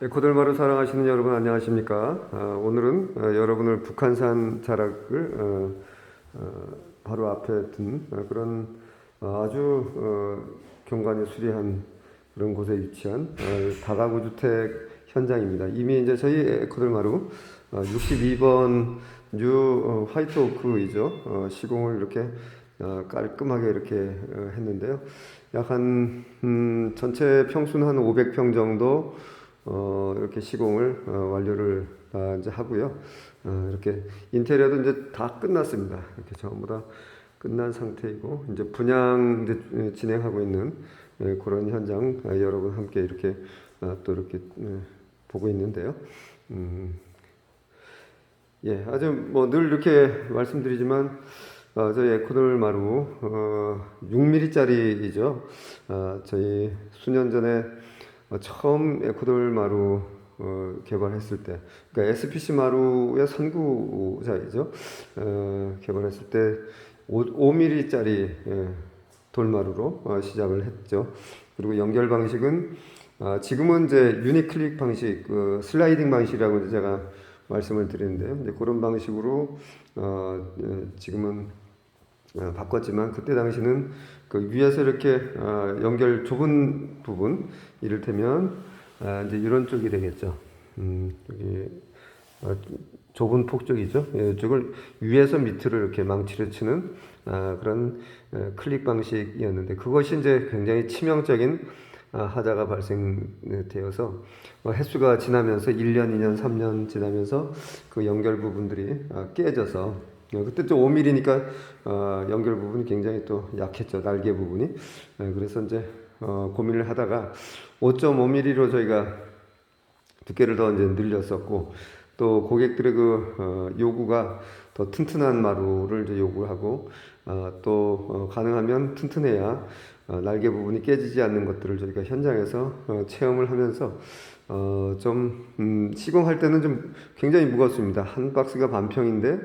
에코들마루 사랑하시는 여러분 안녕하십니까? 아, 오늘은 어, 여러분을 북한산 자락을 어, 어, 바로 앞에 둔 어, 그런 어, 아주 어, 경관이 수리한 그런 곳에 위치한 어, 다가구 주택 현장입니다. 이미 이제 저희 에코들마루 어, 62번 뉴 어, 화이트 오크이죠. 어, 시공을 이렇게 어, 깔끔하게 이렇게 어, 했는데요. 약한 음, 전체 평수는 한 500평 정도 어, 이렇게 시공을 어, 완료를 다 이제 하고요. 어, 이렇게 인테리어도 이제 다 끝났습니다. 이렇게 전부 다 끝난 상태이고 이제 분양 이제 진행하고 있는 예, 그런 현장 아, 여러분 함께 이렇게 아, 또 이렇게 예, 보고 있는데요. 음, 예, 아주 뭐 늘 이렇게 말씀드리지만 어, 저희 에코돌 마루 어, 6mm짜리이죠. 어, 저희 수년 전에 어, 처음 에코돌 마루 어, 개발했을 때, 그러니까 SPC 마루의 선구자이죠. 어, 개발했을 때 5, 5mm짜리 예, 돌마루로 어, 시작을 했죠. 그리고 연결 방식은 아, 지금은 이제 유니클릭 방식, 그 슬라이딩 방식이라고 제가 말씀을 드리는데요. 이제 그런 방식으로 어, 예, 지금은 어, 바꿨지만 그때 당시는 그 위에서 이렇게 어, 연결 좁은 부분 이를테면 아, 이제 이런 쪽이 되겠죠. 음, 여기 어, 좁은 폭 쪽이죠. 예, 이쪽을 위에서 밑으로 이렇게 망치를 치는 아, 그런 어, 클릭 방식이었는데 그것이 이제 굉장히 치명적인 아, 하자가 발생되어서 어, 횟수가 지나면서 1년, 2년, 3년 지나면서 그 연결 부분들이 아, 깨져서 어, 그때 또 5mm니까 어, 연결 부분이 굉장히 또 약했죠 날개 부분이 예, 그래서 이제 어, 고민을 하다가 5.5mm로 저희가 두께를 더 이제 늘렸었고 또 고객들의 그 어, 요구가 더 튼튼한 마루를 이제 요구하고 어, 또 어, 가능하면 튼튼해야 어, 날개 부분이 깨지지 않는 것들을 저희가 현장에서 어, 체험을 하면서 어, 좀 음, 시공할 때는 좀 굉장히 무겁습니다. 한 박스가 반평인데 어,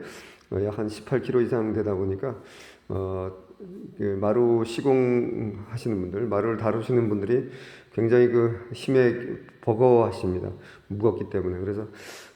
약 한 18kg 이상 되다 보니까 어, 그 마루 시공하시는 분들, 마루를 다루시는 분들이 굉장히 그 힘에 버거워하십니다. 무겁기 때문에 그래서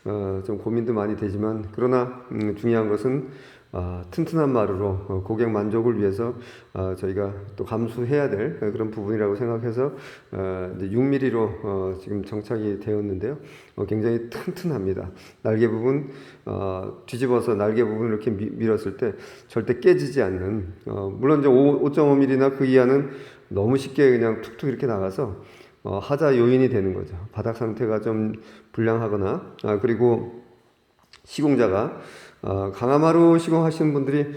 어, 좀 고민도 많이 되지만 그러나 음, 중요한 것은 아, 튼튼한 마루로 어, 고객 만족을 위해서 아, 저희가 또 감수해야 될 그런 부분이라고 생각해서 어, 이제 6mm로 어, 지금 정착이 되었는데요. 어, 굉장히 튼튼합니다. 날개 부분 어, 뒤집어서 날개 부분 이렇게 미, 밀었을 때 절대 깨지지 않는 어, 물론 이제 5.5mm나 그 이하는 너무 쉽게 그냥 툭툭 이렇게 나가서 어, 하자 요인이 되는 거죠. 바닥 상태가 좀 불량하거나 아, 그리고 시공자가 어, 강화마루 시공하시는 분들이 어,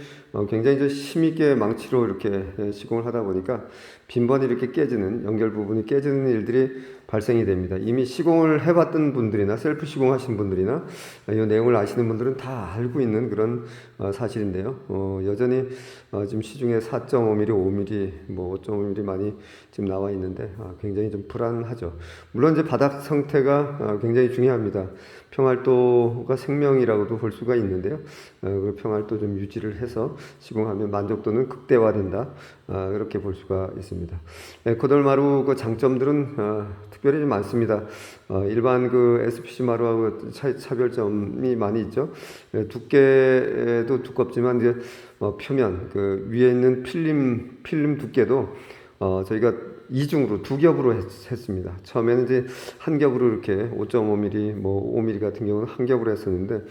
굉장히 좀 힘있게 망치로 이렇게 예, 시공을 하다 보니까 빈번히 이렇게 깨지는 연결 부분이 깨지는 일들이 발생이 됩니다. 이미 시공을 해봤던 분들이나 셀프 시공하신 분들이나 이 내용을 아시는 분들은 다 알고 있는 그런 어, 사실인데요. 어, 여전히 어, 지금 시중에 4.5mm, 5mm, 뭐 5.5mm 많이 지금 나와 있는데 아, 굉장히 좀 불안하죠. 물론 이제 바닥 상태가 아, 굉장히 중요합니다. 평활도가 생명이라고도 볼 수가 있는데요. 어, 그 평활도 좀 유지를 해서 시공하면 만족도는 극대화된다. 아, 그렇게 볼 수가 있습니다. 에코돌 마루 그 장점들은 아, 특별히 좀 많습니다. 어, 일반 그 SPC 마루하고 차, 차별점이 많이 있죠. 예, 두께도 두껍지만 이제 어, 표면 그 위에 있는 필름 필름 두께도 어, 저희가 이중으로 두 겹으로 했, 습니다 처음에는 이제 한 겹으로 이렇게 5.5mm, 뭐 5mm 같은 경우는 한 겹으로 했었는데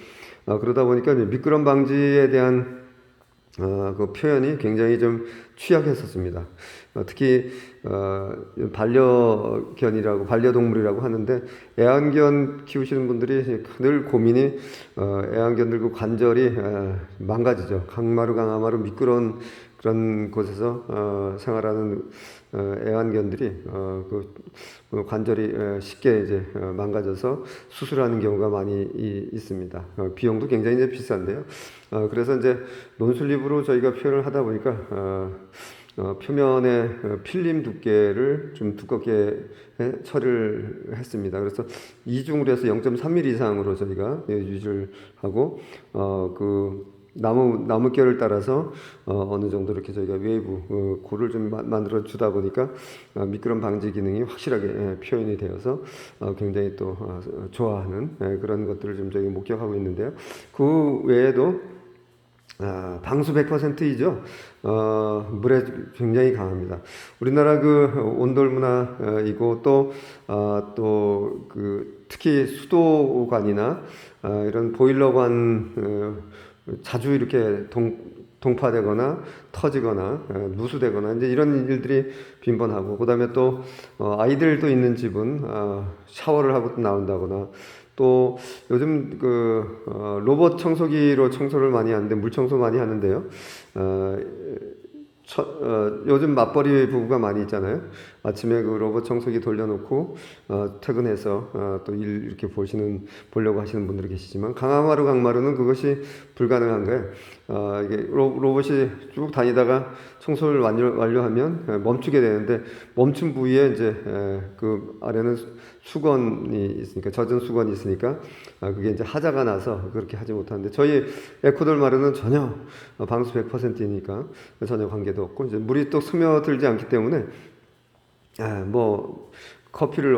어, 그러다 보니까 미끄럼 방지에 대한 어, 그 표현이 굉장히 좀 취약했었습니다. 어, 특히 어, 반려견이라고 반려동물이라고 하는데 애완견 키우시는 분들이 늘 고민이 어, 애완견들 그 관절이 어, 망가지죠. 강마루 강하마루 미끄러운 그런 곳에서 어, 생활하는 어, 애완견들이 어, 그, 그 관절이 어, 쉽게 이제 어, 망가져서 수술하는 경우가 많이 이, 있습니다. 어, 비용도 굉장히 이제 비싼데요. 어, 그래서 이제 논슬립으로 저희가 표현을 하다 보니까 표면의 어, 필름 두께를 좀 두껍게 해, 처리를 했습니다. 그래서 이중으로 해서 0.3mm 이상으로 저희가 예, 유지를 하고 어, 그 나무 나무 결을 따라서 어, 어느 정도 이렇게 저희가 웨이브 어, 고를 좀 마- 만들어 주다 보니까 어, 미끄럼 방지 기능이 확실하게 예, 표현이 되어서 어, 굉장히 또 어, 좋아하는 예, 그런 것들을 좀 저희 목격하고 있는데요. 그 외에도 아, 방수 100%이죠. 어, 물에 굉장히 강합니다. 우리나라 그 온돌 문화이고 또, 아, 또, 그, 특히 수도관이나, 아, 이런 보일러관, 어, 자주 이렇게 동, 동파되거나 터지거나 어, 누수되거나 이제 이런 일들이 빈번하고 그다음에 또 어, 아이들도 있는 집은 어, 샤워를 하고 나온다거나 또 요즘 그 어, 로봇 청소기로 청소를 많이 하는데 물 청소 많이 하는데요. 어, 처, 어, 요즘 맞벌이 부부가 많이 있잖아요. 아침에 그 로봇 청소기 돌려놓고 어, 퇴근해서 어, 또일 이렇게 보시는 보려고 하시는 분들이 계시지만 강화마루 강마루는 그것이 불가능한 거예요. 어, 이게 로, 로봇이 쭉 다니다가 청소를 완료, 완료하면 에, 멈추게 되는데 멈춘 부위에 이제 에, 그 아래는 수- 수건이 있으니까 젖은 수건이 있으니까 아, 그게 이제 하자가 나서 그렇게 하지 못하는데 저희 에코돌 마루는 전혀 어, 방수 100%이니까 전혀 관계도 없고 이제 물이 또 스며들지 않기 때문에 아, 뭐 커피를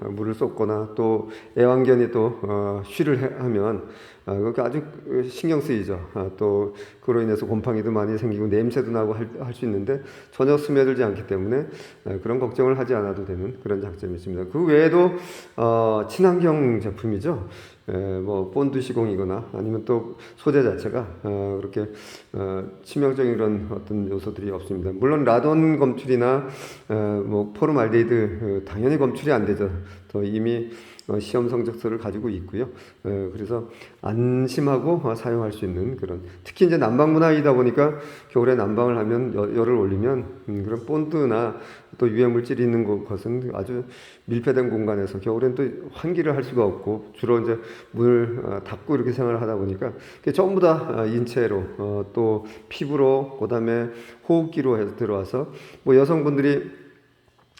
아, 물을 쏟거나 또 애완견이 또 어, 쉬를 해- 하면 아, 그게 아주 신경 쓰이죠. 아, 또 그로 인해서 곰팡이도 많이 생기고 냄새도 나고 할 수 있는데 전혀 스며들지 않기 때문에 아, 그런 걱정을 하지 않아도 되는 그런 장점이 있습니다. 그 외에도 어, 친환경 제품이죠. 에, 뭐 본드 시공이거나 아니면 또 소재 자체가 어, 그렇게 어, 치명적인 그런 어떤 요소들이 없습니다. 물론 라돈 검출이나 어, 뭐 포름알데히드 어, 당연히 검출이 안 되죠. 또 이미 어, 시험 성적서를 가지고 있고요. 어, 그래서 안심하고 어, 사용할 수 있는 그런 특히 이제 난방 문화이다 보니까 겨울에 난방을 하면 여, 열을 올리면 음, 그런 본드나 또 유해 물질이 있는 곳- 것은 아주 밀폐된 공간에서 겨울엔 또 환기를 할 수가 없고 주로 이제 문을 어, 닫고 이렇게 생활을 하다 보니까 그게 전부 다 어, 인체로 어, 또 피부로 그다음에 호흡기로 해서 들어와서 뭐 여성분들이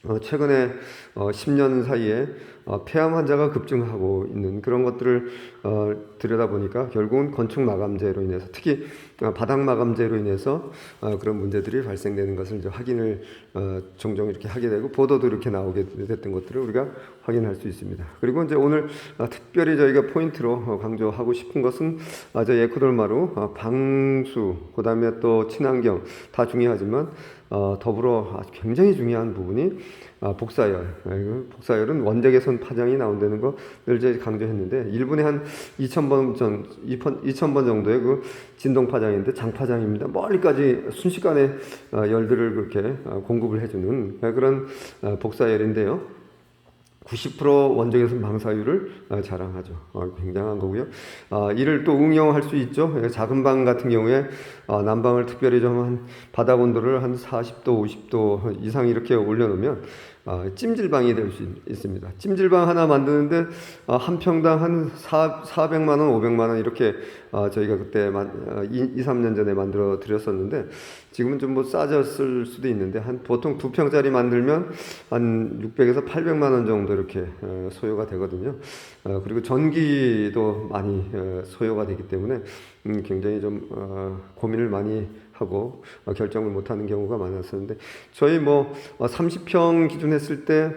어, 최근에 어, 10년 사이에 어, 폐암 환자가 급증하고 있는 그런 것들을 어, 들여다보니까 결국은 건축 마감재로 인해서 특히 어, 바닥 마감재로 인해서 어, 그런 문제들이 발생되는 것을 이제 확인을 어, 종종 이렇게 하게 되고 보도도 이렇게 나오게 됐던 것들을 우리가 확인할 수 있습니다. 그리고 이제 오늘 어, 특별히 저희가 포인트로 어, 강조하고 싶은 것은 아, 저희 에코돌마루 어, 방수 그다음에 또 친환경 다 중요하지만 어, 더불어 굉장히 중요한 부분이 아, 복사열. 복사열은 원적외선 파장이 나온다는 거 늘 제가 강조했는데 1분에 한 2,000번 전 2,000번 정도의 그 진동 파장인데 장파장입니다. 멀리까지 순식간에 어, 열들을 그렇게 어, 공급을 해주는 아, 그런 어, 복사열인데요. 90% 원적외선 방사율을 어, 자랑하죠. 어, 굉장한 거고요. 아, 이를 또 응용할 수 있죠. 예, 작은 방 같은 경우에 아, 난방을 특별히 좀 한 바닥 온도를 한 40도, 50도 이상 이렇게 올려놓으면 아, 찜질방이 될 수 있습니다. 찜질방 하나 만드는데 아, 한 평당 한 4, 400만 원, 500만 원 이렇게 아, 저희가 그때 만, 아, 2, 2, 3년 전에 만들어 드렸었는데 지금은 좀 뭐 싸졌을 수도 있는데 한 보통 두 평짜리 만들면 한 600에서 800만 원 정도 이렇게 어, 소요가 되거든요. 어, 그리고 전기도 많이 어, 소요가 되기 때문에 음, 굉장히 좀 어, 고민을 많이 하고 어, 결정을 못 하는 경우가 많았었는데 저희 뭐 30평 기준 했을 때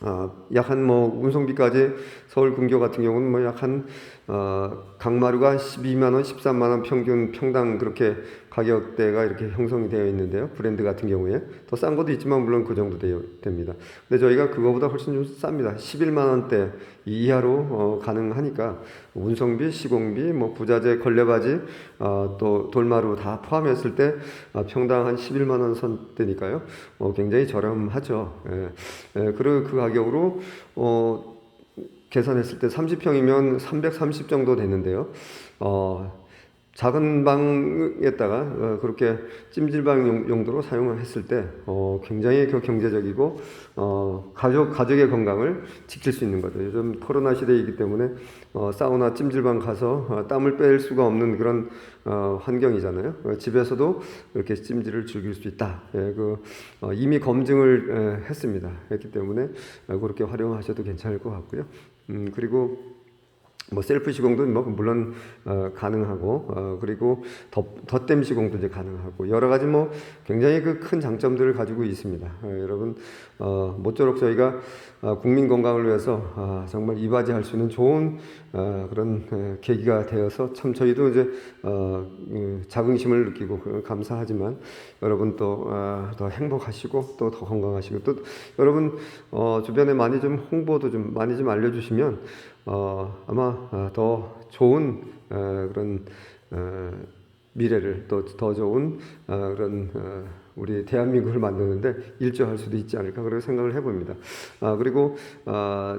아, 약한 뭐 운송비까지 서울 근교 같은 경우는 뭐 약한 어, 강마루가 12만 원, 13만 원 평균 평당 그렇게 가격대가 이렇게 형성이 되어 있는데요. 브랜드 같은 경우에 더 싼 것도 있지만 물론 그 정도 되어 됩니다. 근데 저희가 그거보다 훨씬 좀 쌉니다. 11만 원대 이하로 어, 가능하니까 운송비, 시공비, 뭐 부자재, 걸레바지, 어, 또 돌마루 다 포함했을 때 어, 평당 한 11만 원 선대니까요. 어, 굉장히 저렴하죠. 예. 예, 그리고 그 가격으로 어, 계산했을 때 30평이면 330 정도 되는데요. 어, 작은 방에다가 어, 그렇게 찜질방 용- 용도로 사용을 했을 때 어, 굉장히 그 경제적이고 어, 가족 가족의 건강을 지킬 수 있는 거죠. 요즘 코로나 시대이기 때문에 어, 사우나 찜질방 가서 어, 땀을 뺄 수가 없는 그런 어, 환경이잖아요. 어, 집에서도 이렇게 찜질을 즐길 수 있다. 예, 그 어, 이미 검증을 에, 했습니다. 했기 때문에 어, 그렇게 활용하셔도 괜찮을 것 같고요. 음, 그리고 뭐 셀프 시공도 뭐 물론 어, 가능하고 어, 그리고 덧, 덧댐 시공도 이제 가능하고 여러 가지 뭐 굉장히 그 큰 장점들을 가지고 있습니다. 어, 여러분 어, 모쪼록 저희가 어, 국민 건강을 위해서 아, 정말 이바지할 수 있는 좋은 어, 그런 어, 계기가 되어서 참 저희도 이제 어, 그 자긍심을 느끼고 그 감사하지만 여러분 또더 행복하시고 또 더 건강하시고 또 여러분 어, 주변에 많이 좀 홍보도 좀 많이 좀 알려주시면 어, 아마 어, 더 좋은 어, 그런 어, 미래를 또 더 좋은 어, 그런 어, 우리 대한민국을 만드는데 일조할 수도 있지 않을까 그런 생각을 해봅니다. 아, 그리고 아,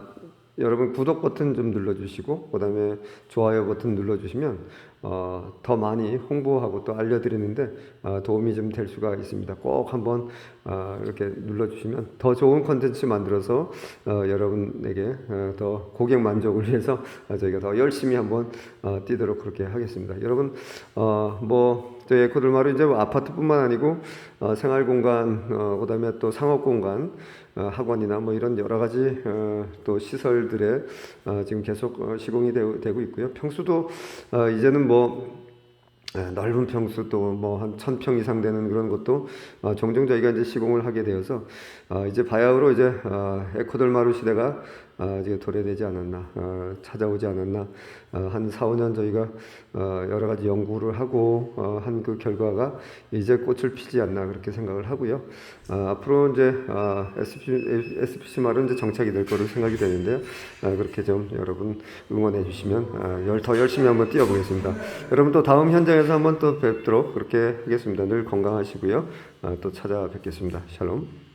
여러분 구독 버튼 좀 눌러주시고 그다음에 좋아요 버튼 눌러주시면 어, 더 많이 홍보하고 또 알려드리는데 어, 도움이 좀 될 수가 있습니다. 꼭 한번 어, 이렇게 눌러주시면 더 좋은 컨텐츠 만들어서 어, 여러분에게 어, 더 고객 만족을 위해서 어, 저희가 더 열심히 한번 어, 뛰도록 그렇게 하겠습니다. 여러분 어, 뭐 저희 에코들마루 이제 뭐 아파트뿐만 아니고 어, 생활 공간, 어, 그다음에 또 상업 공간, 어, 학원이나 뭐 이런 여러 가지 어, 또 시설들에 어, 지금 계속 어, 시공이 되고, 있고요. 평수도 어, 이제는 뭐 예, 넓은 평수 또 뭐 한 천 평 이상 되는 그런 것도 어, 종종 저희가 이제 시공을 하게 되어서 어, 이제 바야흐로 이제 어, 에코돌마루 시대가 어, 이제 도래되지 않았나 어, 찾아오지 않았나 어, 한 4, 5년 저희가 어, 여러 가지 연구를 하고 어, 한그 결과가 이제 꽃을 피지 않나 그렇게 생각을 하고요. 어, 앞으로 이제 어, SPC, 말은 이제 정착이 될 거로 생각이 되는데요. 어, 그렇게 좀 여러분 응원해 주시면 어, 열, 더 열심히 한번 뛰어보겠습니다. 여러분 또 다음 현장에서 한번 또 뵙도록 그렇게 하겠습니다. 늘 건강하시고요. 어, 또 찾아뵙겠습니다. 샬롬.